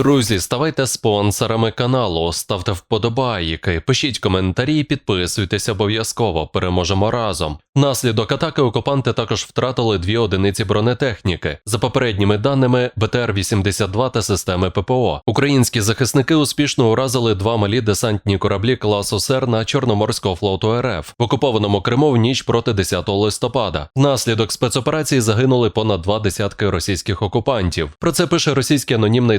Друзі, ставайте спонсорами каналу, ставте вподобайки, пишіть коментарі, підписуйтесь обов'язково. Переможемо разом. Внаслідок атаки окупанти також втратили дві одиниці бронетехніки. За попередніми даними БТР-82 та системи ППО. Українські захисники успішно уразили два малі десантні кораблі класу СЕР на Чорноморського флоту РФ в окупованому Криму в ніч проти 10 листопада. Внаслідок спецоперації загинули понад два десятки російських окупантів. Про це пише російський анонімний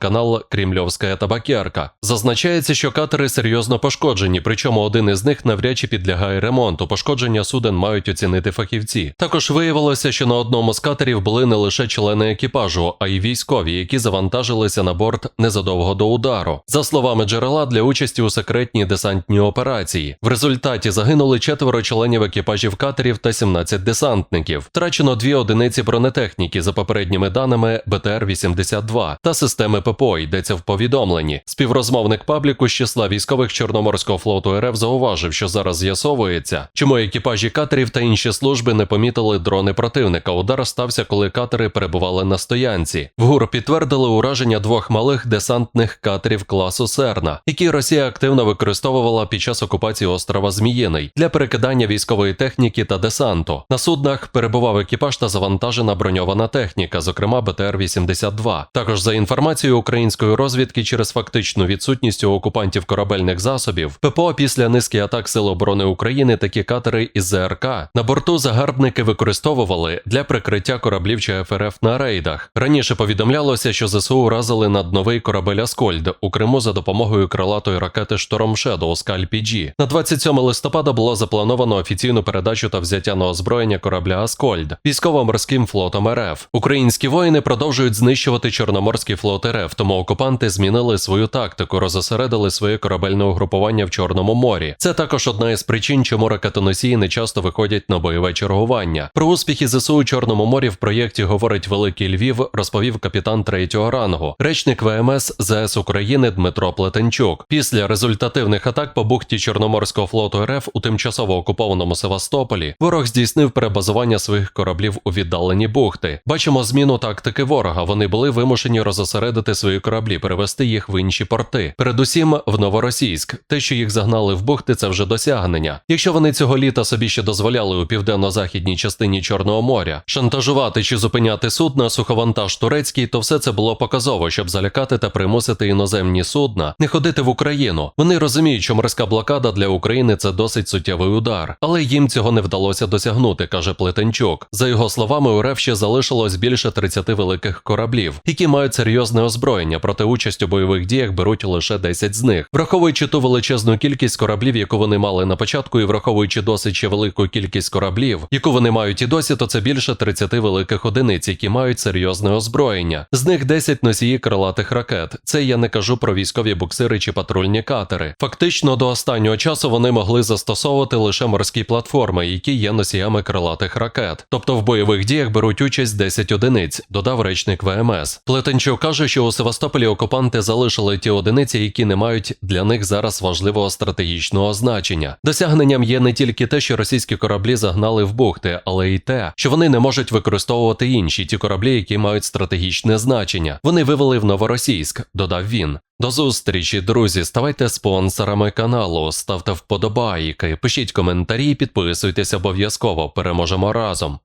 телеграм-канал Кремльовська табакерка. Зазначається, що катери серйозно пошкоджені, причому один із них навряд чи підлягає ремонту. Пошкодження суден мають оцінити фахівці. Також виявилося, що на одному з катерів були не лише члени екіпажу, а й військові, які завантажилися на борт незадовго до удару. За словами джерела, для участі у секретній десантній операції. В результаті загинули четверо членів екіпажів катерів та 17 десантників. Втрачено дві одиниці бронетехніки за попередніми даними БТР-82 та системи ППО йдеться в повідомленні. Співрозмовник пабліку з числа військових Чорноморського флоту РФ зауважив, що зараз з'ясовується, чому екіпажі катерів та інші служби не помітили дрони противника. Удар стався, коли катери перебували на стоянці. В ГУР підтвердили ураження двох малих десантних катерів класу Серна, які Росія активно використовувала під час окупації острова Зміїний для перекидання військової техніки та десанту. На суднах перебував екіпаж та завантажена броньована техніка, зокрема БТР-82. Також за інформацією української розвідки, через фактичну відсутність у окупантів корабельних засобів, ППО після низки атак Сил оборони України такі катери із ЗРК на борту загарбники використовували для прикриття кораблів ЧФРФ на рейдах. Раніше повідомлялося, що ЗСУ уразили над новий корабель Аскольд у Криму за допомогою крилатої ракети Шторм Shadow Скальпі-Джі. На 27 листопада було заплановано офіційну передачу та взяття на озброєння корабля Аскольд військово-морським флотом РФ. Українські воїни продовжують знищувати Чорноморський флот РФ, тому окупанти змінили свою тактику, розосередили своє корабельне угрупування в Чорному морі. Це також одна із причин, чому ракетоносії не часто виходять на бойове чергування. Про успіхи ЗСУ у Чорному морі в проєкті говорить Великий Львів, розповів капітан третього рангу, речник ВМС ЗС України Дмитро Плетенчук. Після результативних атак по бухті Чорноморського флоту РФ у тимчасово окупованому Севастополі ворог здійснив перебазування своїх кораблів у віддалені бухти. Бачимо зміну тактики ворога. Вони були вимушені розосередити свої кораблі, перевести їх в інші порти. Передусім в Новоросійськ. Те, що їх загнали в бухти, це вже досягнення. Якщо вони цього літа собі ще дозволяли у південно-західній частині Чорного моря шантажувати чи зупиняти судна, суховантаж турецький, то все це було показово, щоб залякати та примусити іноземні судна не ходити в Україну. Вони розуміють, що морська блокада для України це досить суттєвий удар, але їм цього не вдалося досягнути, каже Плетенчук. За його словами, у РФ ще залишилось більше 30 великих кораблів, які мають серйозне озброєння, проте участь у бойових діях беруть лише 10 з них. Враховуючи ту величезну кількість кораблів, яку вони мали на початку, і враховуючи досить велику кількість кораблів, яку вони мають і досі, то це більше 30 великих одиниць, які мають серйозне озброєння. З них 10 носії крилатих ракет. Це я не кажу про військові буксири чи патрульні катери. Фактично, до останнього часу вони могли застосовувати лише морські платформи, які є носіями крилатих ракет. Тобто в бойових діях беруть участь 10 одиниць, додав речник ВМС. Плетенчук каже, що у Севастополі окупанти залишили ті одиниці, які не мають для них зараз важливого стратегічного значення. Досягненням є не тільки те, що російські кораблі загнали в бухти, але й те, що вони не можуть використовувати інші ті кораблі, які мають стратегічне значення. Вони вивели в Новоросійськ, додав він. До зустрічі, друзі. Ставайте спонсорами каналу, ставте вподобайки, пишіть коментарі, підписуйтесь обов'язково. Переможемо разом.